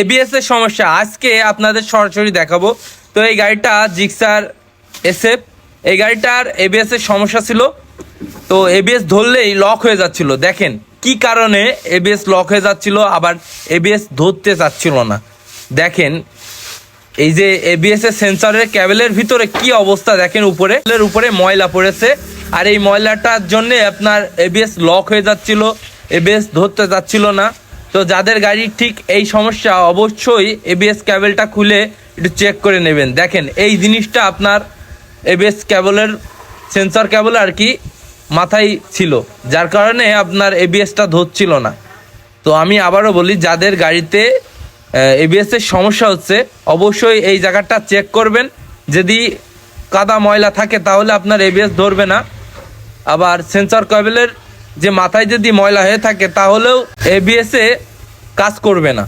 ABS এর সমস্যা। আজকে আপনাদের সরাসরি দেখাবো। তো এই গাড়িটা জিক্সার এসএফ এই গাড়িটার এবিএস এর সমস্যা ছিল। তো এবিএস ধরলেই লক হয়ে যাচ্ছিল। দেখেন, কি কারণে এবিএস লক হয়ে যাচ্ছিল, আবার এবিএস ধরতে চাচ্ছিল না। দেখেন, এই যে এবিএস এর সেন্সরের ক্যাবেলের ভিতরে কি অবস্থা, দেখেন উপরে। এর উপরে ময়লা পড়েছে। আর এই ময়লাটার জন্য আপনার এবিএস লক হয়ে যাচ্ছিল। এবিএস ধরতে যাচ্ছিল না। তো যাদের গাড়ির ঠিক এই সমস্যা, অবশ্যই এবিএস ক্যাবেলটা খুলে একটু চেক করে নেবেন। দেখেন, এই জিনিসটা আপনার এবিএস ক্যাবলের সেন্সর ক্যাবল আর কি মাথায় ছিল, যার কারণে আপনার এবিএসটা ধরছিল না। তো আমি আবারও বলি, যাদের গাড়িতে এবিএস এর সমস্যা হচ্ছে, অবশ্যই এই জায়গাটা চেক করবেন। যদি কাদা ময়লা থাকে, তাহলে আপনার এবিএস ধরবে না। আবার সেন্সর কেবলের যে মাথায় যদি ময়লা হয়ে থাকে, তাহলেও এবিএস কাজ করবে না।